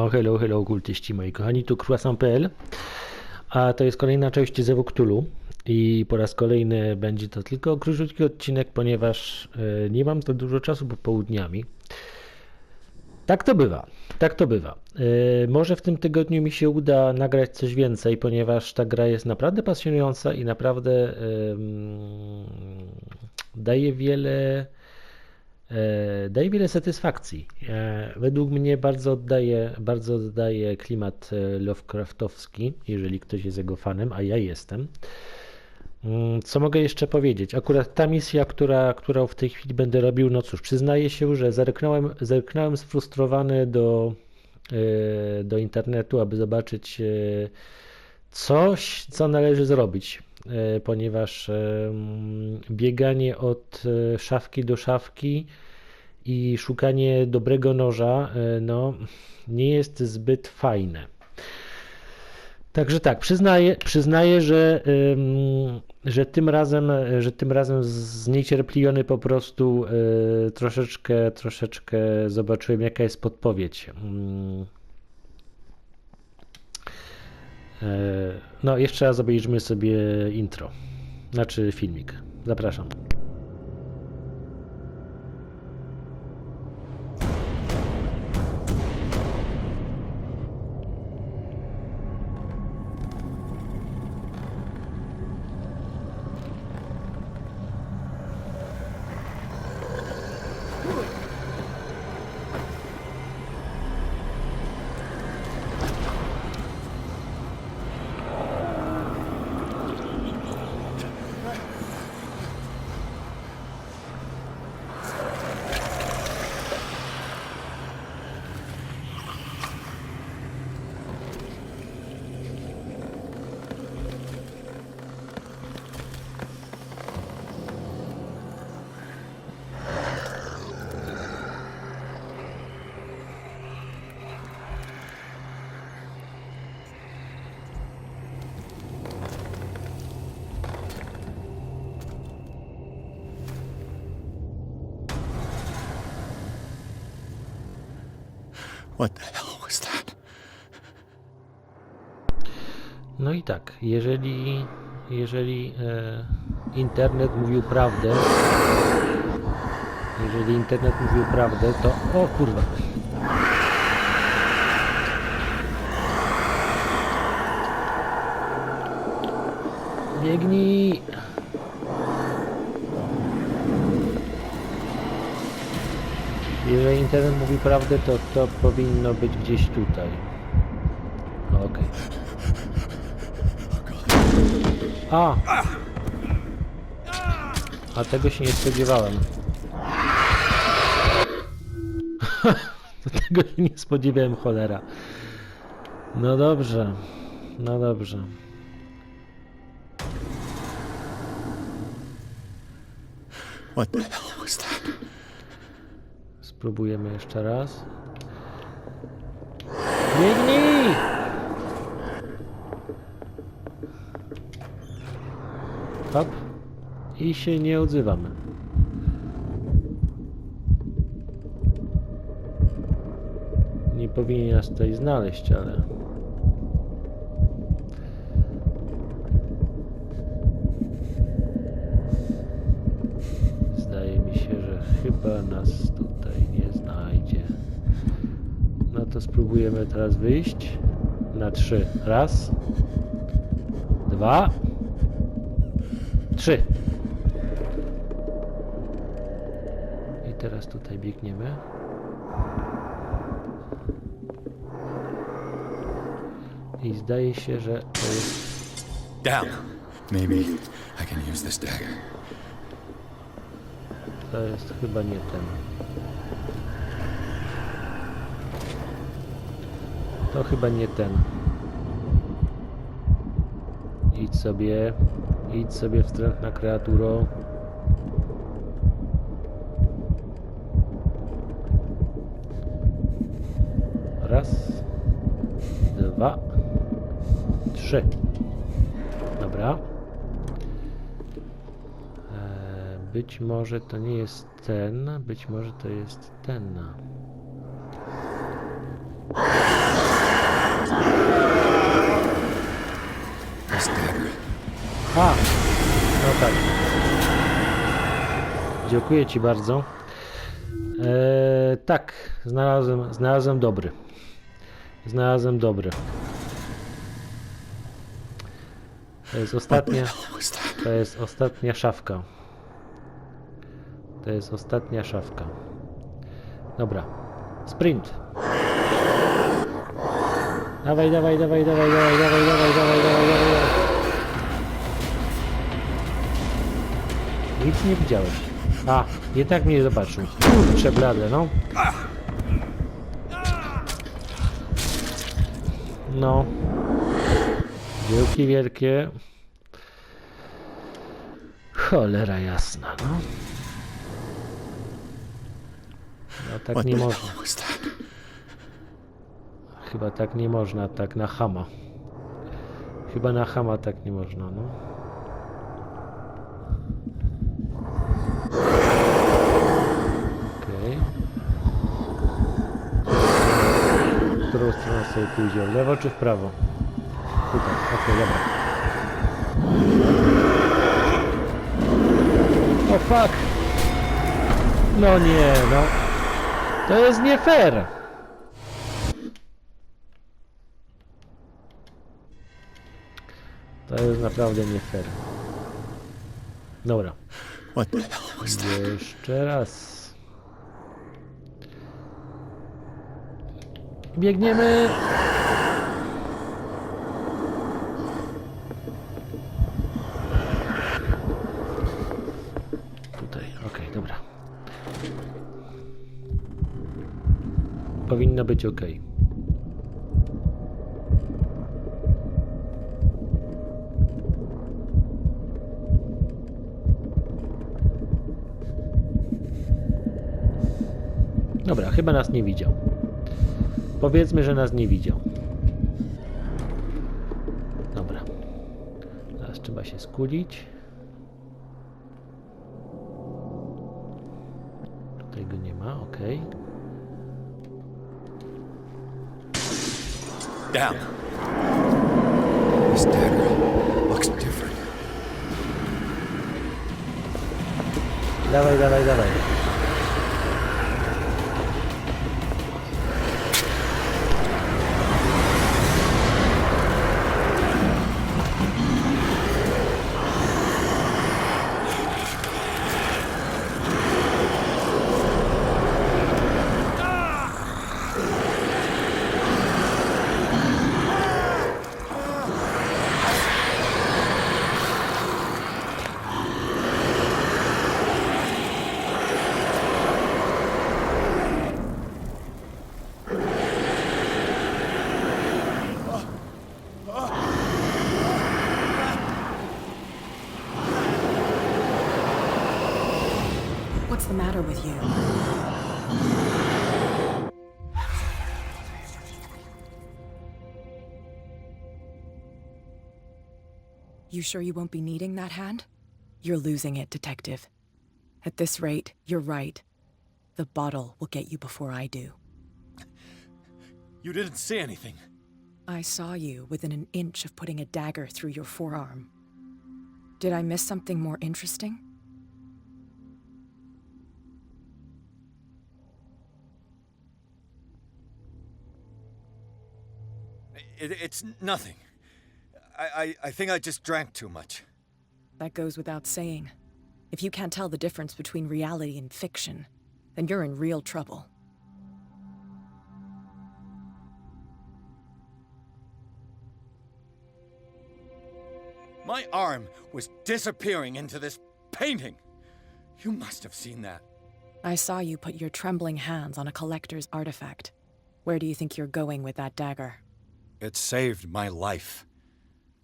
No, hello, hello, kultyści moi kochani, tu croissant.pl, a to jest kolejna część Zewu Cthulhu i po raz kolejny będzie to tylko króciutki odcinek, ponieważ e, nie mam za dużo czasu popołudniami. Tak to bywa, tak to bywa. E, może w tym tygodniu mi się uda nagrać coś więcej, ponieważ ta gra jest naprawdę pasjonująca i naprawdę daje wiele daje wiele satysfakcji. E, Według mnie bardzo oddaje, bardzo oddaje klimat e, Lovecraftowski, jeżeli ktoś jest jego fanem, a ja jestem. Mm, Co mogę jeszcze powiedzieć? Akurat ta misja, która, którą w tej chwili będę robił, no cóż, przyznaję się, że zerknąłem, zerknąłem sfrustrowany do, e, do internetu, aby zobaczyć e, coś, co należy zrobić, e, ponieważ em, bieganie od e, szafki do szafki i szukanie dobrego noża, e, no, nie jest zbyt fajne. Także tak, przyznaję, przyznaję że, że tym razem, e, że tym razem zniecierpliwiony po prostu e, troszeczkę, troszeczkę zobaczyłem jaka jest podpowiedź. Mm. E, No, jeszcze raz obejrzymy sobie intro, znaczy filmik. Zapraszam. What the hell was that? No i tak, jeżeli, jeżeli e, internet mówił prawdę, jeżeli internet mówił prawdę, to o kurwa. Biegnij! Jeżeli internet mówi prawdę, to to powinno być gdzieś tutaj. Okej. A! A tego się nie spodziewałem. tego się nie spodziewałem, cholera. No dobrze. No dobrze. What the hell? Spróbujemy jeszcze raz. Biegnij! Hop. I się nie odzywamy. Nie powinien nas tutaj znaleźć, ale... Zdaje mi się, że chyba nas tutaj nie znajdzie. No to spróbujemy teraz wyjść. Na trzy. Raz. Dwa. Trzy. I teraz tutaj biegniemy. I zdaje się, że to jest Down. Maybe I can use this dagger. To jest chyba nie ten. To chyba nie ten. Idź sobie. Idź sobie wstrętna kreaturo. Raz. Dwa. Trzy. Dobra. E, Być może to nie jest ten, być może to jest ten. This dagger. A, no tak. Dziękuję Ci bardzo. Eee, tak, znalazłem, znalazłem dobry. Znalazłem dobry. To jest ostatnia, to jest ostatnia szafka. To jest ostatnia szafka. Dobra. Sprint. Dawaj, dawaj, dawaj, dawaj, dawaj, dawaj, dawaj, dawaj, dawaj, dawaj. Nic nie widziałeś. A, jednak mnie zobaczył. Kurczę blade, no. No. Wielki wielkie. Cholera jasna, no. No tak nie można. that? Chyba tak nie można, tak na hama. Chyba na hama tak nie można, no. Okej. W którą stronę sobie pójdzie? W lewo czy w prawo? Tutaj, okej, dobra. O fuck! No nie, no. To jest nie fair! To jest naprawdę nie fair. Dobra, jeszcze raz. Biegniemy. Tutaj, okej, dobra. Powinno być ok. Dobra, chyba nas nie widział. Powiedzmy, że nas nie widział. Dobra. Teraz trzeba się skulić. Tutaj go nie ma, ok. Down. This dagger looks different. Dawaj, dawaj, dawaj. The matter with you? You sure you won't be needing that hand? You're losing it, Detective. At this rate, you're right. The bottle will get you before I do. You didn't see anything. I saw you within an inch of putting a dagger through your forearm. Did I miss something more interesting? It, it's nothing. I, I, I think I just drank too much. That goes without saying. If you can't tell the difference between reality and fiction, then you're in real trouble. My arm was disappearing into this painting. You must have seen that. I saw you put your trembling hands on a collector's artifact. Where do you think you're going with that dagger? It saved my life.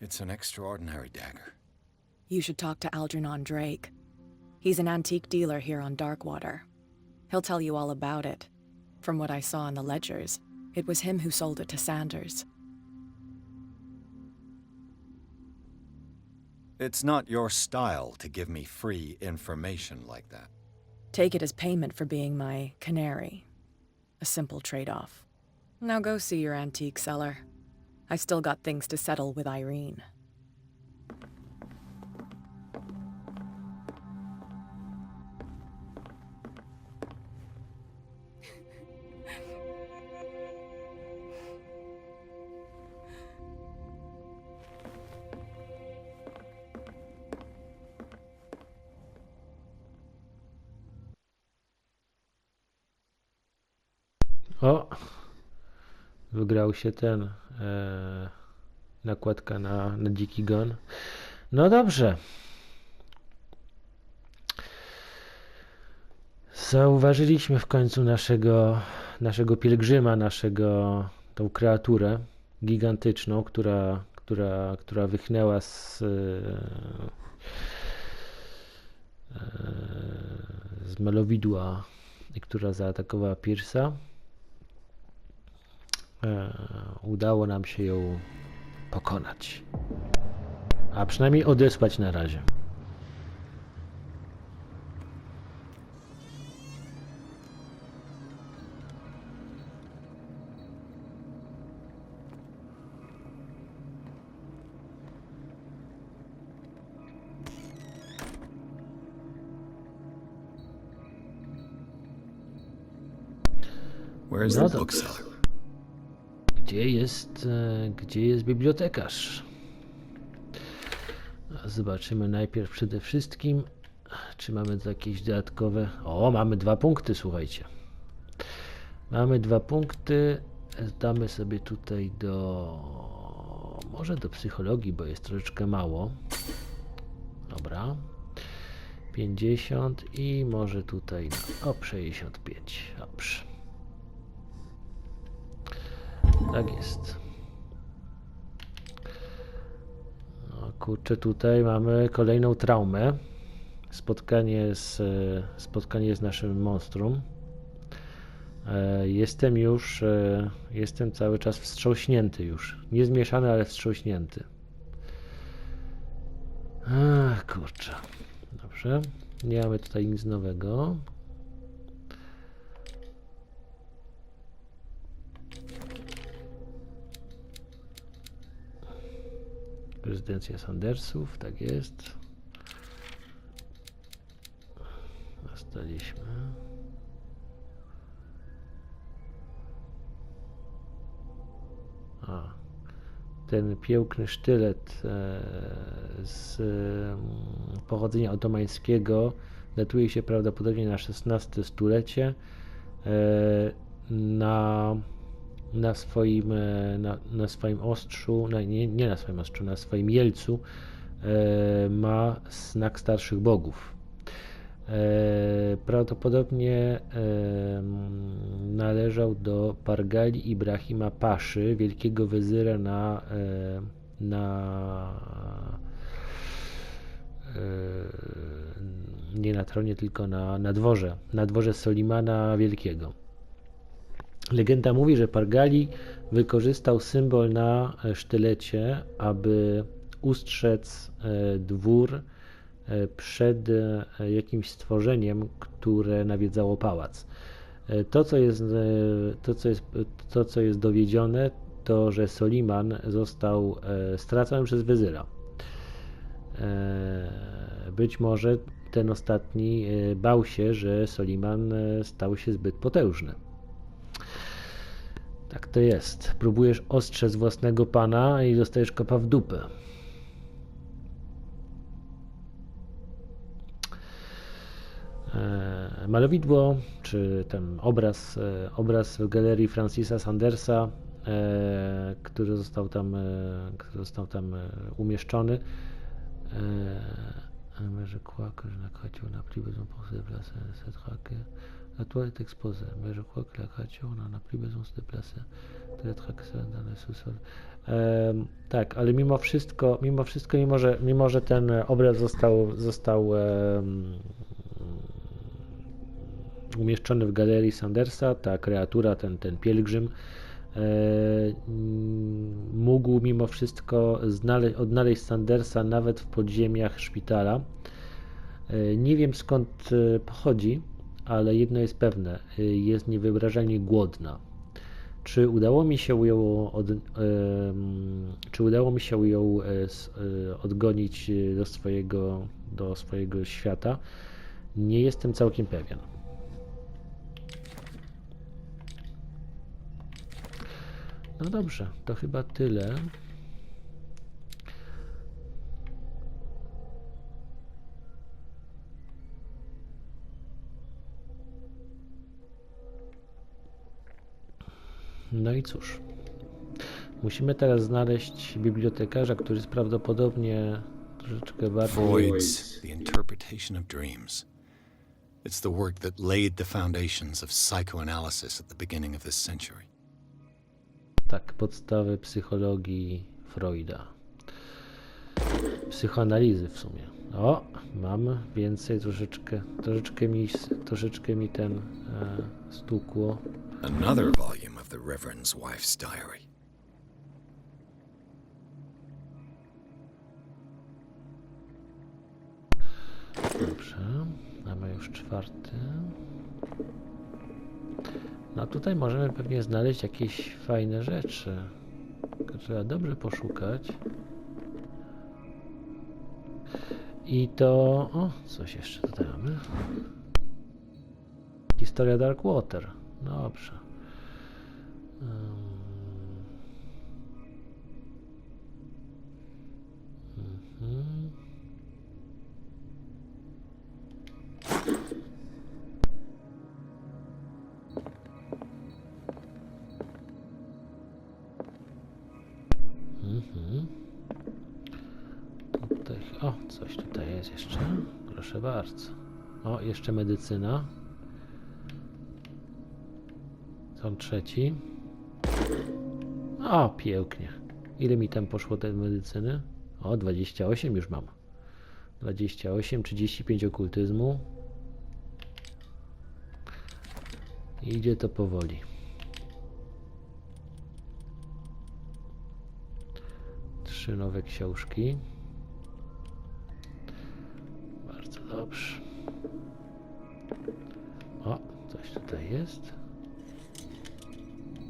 It's an extraordinary dagger. You should talk to Algernon Drake. He's an antique dealer here on Darkwater. He'll tell you all about it. From what I saw in the ledgers, it was him who sold it to Sanders. It's not your style to give me free information like that. Take it as payment for being my canary. A simple trade off. Now go see your antique seller. I still got things to settle with Irene. O, wygrał się ten nakładka na, na dziki gon. No dobrze. Zauważyliśmy w końcu naszego, naszego pielgrzyma, naszego, tą kreaturę gigantyczną, która, która, która wychnęła z, e, e, z malowidła i która zaatakowała Piersa. E, udało nam się ją pokonać. A przynajmniej odesłać na razie. Where's No the bookseller? Gdzie jest, e, gdzie jest bibliotekarz? Zobaczymy najpierw przede wszystkim, czy mamy jakieś dodatkowe. O, mamy dwa punkty, słuchajcie. Mamy dwa punkty. Damy sobie tutaj do. Może do psychologii, bo jest troszeczkę mało. Dobra. 50 i może tutaj o 65. Dobrze. Tak jest. No kurczę, tutaj mamy kolejną traumę. Spotkanie z, spotkanie z naszym monstrum. E, Jestem już, e, jestem cały czas wstrząśnięty już. Nie zmieszany, ale wstrząśnięty. Ach, kurczę. Dobrze. Nie mamy tutaj nic nowego. Rezydencja Sandersów, tak jest. Dostaliśmy. A, ten piękny sztylet e, z mm, pochodzenia otomańskiego datuje się prawdopodobnie na XVI stulecie. E, na na swoim, e, na, na swoim ostrzu, na, nie, nie na swoim ostrzu, na swoim jelcu e, ma znak starszych bogów. E, prawdopodobnie należał do Pargali Ibrahima Paszy, wielkiego wezyra na, na nie na tronie, tylko na, na dworze, na dworze Solimana Wielkiego. Legenda mówi, że Pargali wykorzystał symbol na e, sztylecie, aby ustrzec e, dwór e, przed jakimś stworzeniem, które nawiedzało pałac. To, co jest, to, co jest, to, co jest dowiedzione, to, że Soliman został stracony przez wezyra. E, Być może ten ostatni bał się, że Soliman stał się zbyt potężny. Tak to jest. Próbujesz ostrzec własnego pana i dostajesz kopa w dupę. E, Malowidło, czy ten obraz, e, obraz w galerii Francisa Sandersa, e, który został tam, który został tam umieszczony. Mais je crois que n'ai créature n'a plus besoin pour se déplacer, cette. La toile est exposée, mais je crois que la créature n'en a plus besoin de se déplacer. Tak, ale mimo wszystko, mimo wszystko, mimo że, mimo że ten obraz został, został umieszczony w galerii Sandersa, ta kreatura, ten, ten pielgrzym, mógł mimo wszystko znale- odnaleźć Sandersa nawet w podziemiach szpitala. E, Nie wiem skąd e, pochodzi, ale jedno jest pewne, e, jest niewyobrażalnie głodna. Czy udało mi się ją, od, em, czy udało mi się ją e, e, odgonić e, do swojego, do swojego świata? Nie jestem całkiem pewien. No dobrze, to chyba tyle. No i cóż. Musimy teraz znaleźć bibliotekarza, który jest prawdopodobnie troszeczkę bardziej... Freud's The Interpretation of Dreams. It's the work that laid the foundations of psychoanalysis at the beginning of this century. Tak, podstawy psychologii Freuda. Psychoanalizy w sumie. O, mam więcej, troszeczkę, troszeczkę mi, troszeczkę mi ten e, stukło. Another volume of the Reverend's wife's diary. Dobrze, mamy już czwarty. No tutaj możemy pewnie znaleźć jakieś fajne rzeczy. Tylko trzeba dobrze poszukać. I to... O, coś jeszcze tutaj mamy. Historia Darkwater. Dobrze. Mhm. Coś tutaj jest jeszcze. Proszę bardzo. O, jeszcze medycyna. Są trzeci. O, pięknie. Ile mi tam poszło tej medycyny? O, 28 już mam. 28, 35 okultyzmu. Idzie to powoli. Trzy nowe książki. Dobrze. O, coś tutaj jest.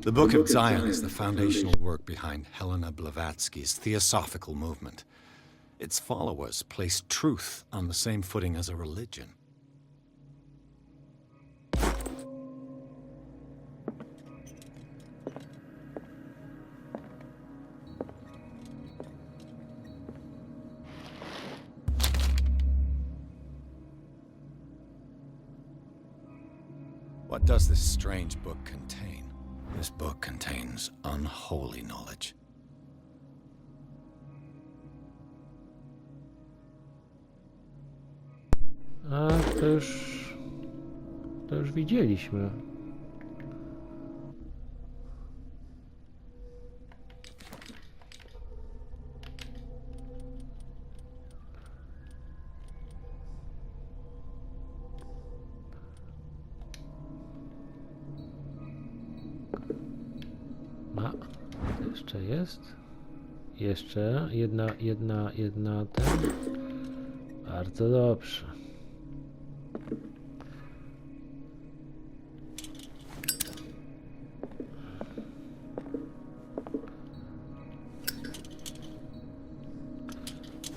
The Book of Zion is the foundational work behind Helena Blavatsky's Theosophical movement. Its followers place truth on the same footing as a religion. Strange book contain? This book contains unholy knowledge. A to już. To już widzieliśmy. Jeszcze jest. Jeszcze jedna, jedna, jedna ten. Bardzo dobrze.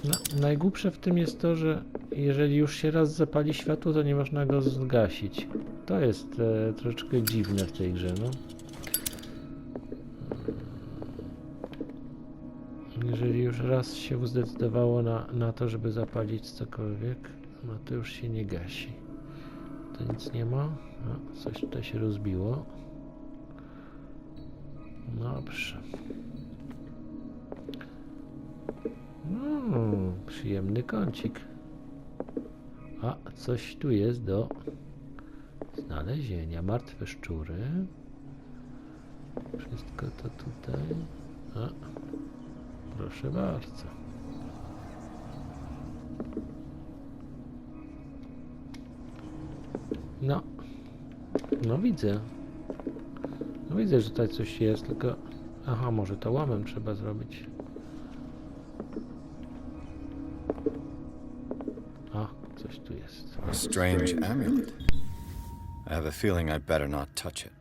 No, najgłupsze w tym jest to, że jeżeli już się raz zapali światło, to nie można go zgasić. To jest e, troszeczkę dziwne w tej grze, no. Jeżeli już raz się zdecydowało na, na to, żeby zapalić cokolwiek, no to już się nie gasi. To nic nie ma. A, coś tutaj się rozbiło. Dobrze. No, przyjemny kącik. A, coś tu jest do znalezienia. Martwe szczury. Wszystko to tutaj. A, proszę bardzo. No, no widzę. No widzę, że tutaj coś jest, tylko... Aha, może to łamem trzeba zrobić. A, coś tu jest. A strange amulet. I have a feeling I better not touch it.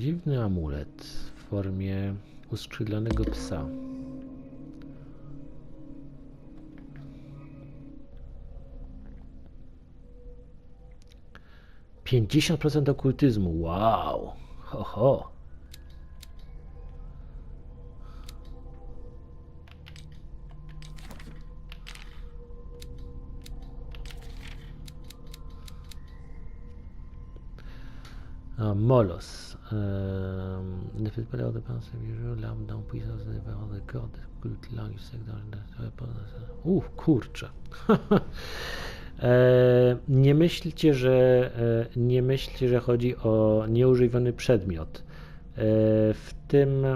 Dziwny amulet w formie uskrzydlonego psa. Pięćdziesiąt procent okultyzmu. Wow! Ho, ho. Parents de corps, des cultes, langues, sectes, dans le Uff, kurczę. E, nie myślcie, że e, nie myślcie, że chodzi o nieużywany przedmiot. E, w tym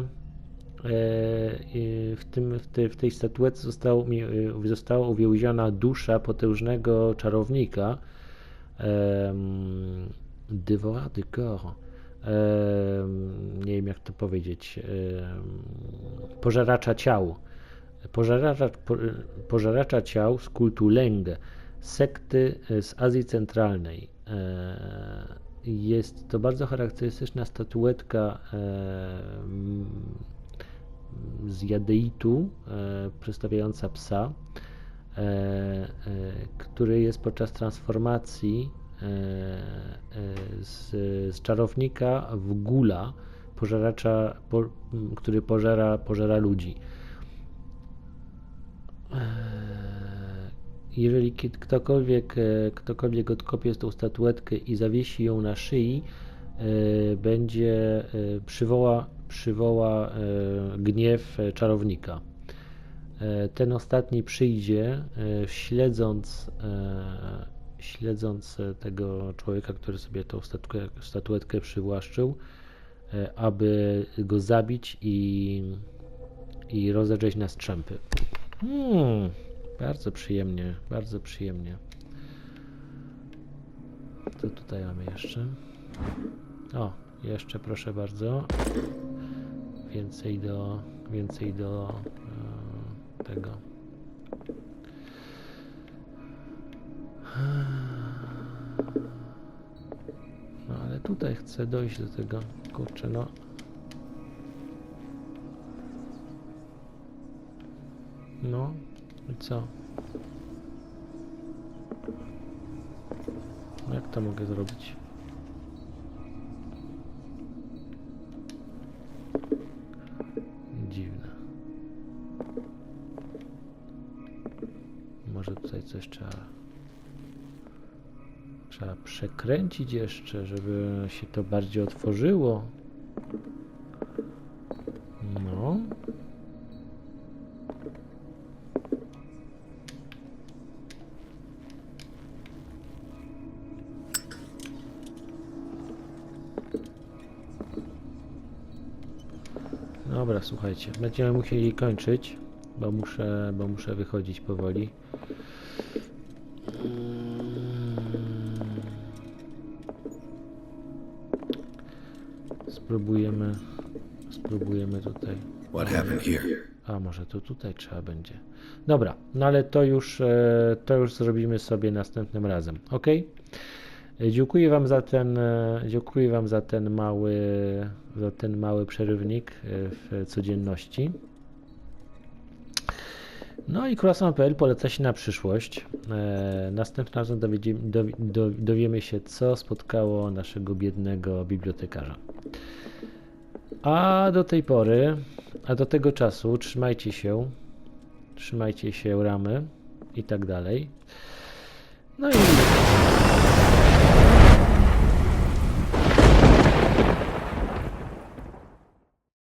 w, tym, w, tej, w tej statuetce został, została uwięziona dusza potężnego czarownika Devorat de Corps. Em, nie wiem jak to powiedzieć. em, pożeracza ciał. Pożeracza, po, pożeracza ciał z kultu Leng, sekty e, z Azji Centralnej. E, Jest to bardzo charakterystyczna statuetka em, z jadeitu e, przedstawiająca psa, e, e, który jest podczas transformacji e, e, z, z czarownika w gula, pożeracza, po, który pożera, pożera ludzi. E, Jeżeli ktokolwiek, e, ktokolwiek odkopie tą statuetkę i zawiesi ją na szyi, e, będzie e, przywoła, przywoła e, gniew e, czarownika. E, Ten ostatni przyjdzie, e, śledząc, e, śledząc tego człowieka, który sobie tą statuetkę, statuetkę przywłaszczył, e, aby go zabić i, i rozedrzeć na strzępy. Hmm, bardzo przyjemnie, bardzo przyjemnie. Co tutaj mamy jeszcze? O, jeszcze proszę bardzo. Więcej do, więcej do e, tego. No ale tutaj chcę dojść do tego. Kurczę, no. No, i co? No Jak to mogę zrobić? Dziwne. Może tutaj coś trzeba. Trzeba przekręcić jeszcze, żeby się to bardziej otworzyło. No. Dobra, słuchajcie, będziemy musieli kończyć, bo muszę, bo muszę wychodzić powoli. Spróbujemy, spróbujemy tutaj. What happened here? A może to tutaj trzeba będzie. Dobra, no ale to już, e, to już zrobimy sobie następnym razem. Ok? E, Dziękuję Wam za ten, e, dziękuję Wam za ten mały, za ten mały przerywnik w codzienności. No i Croissant.pl poleca się na przyszłość. E, Następnym razem dowiemy się, co spotkało naszego biednego bibliotekarza. A do tej pory, a do tego czasu trzymajcie się, trzymajcie się ramy i tak dalej. No i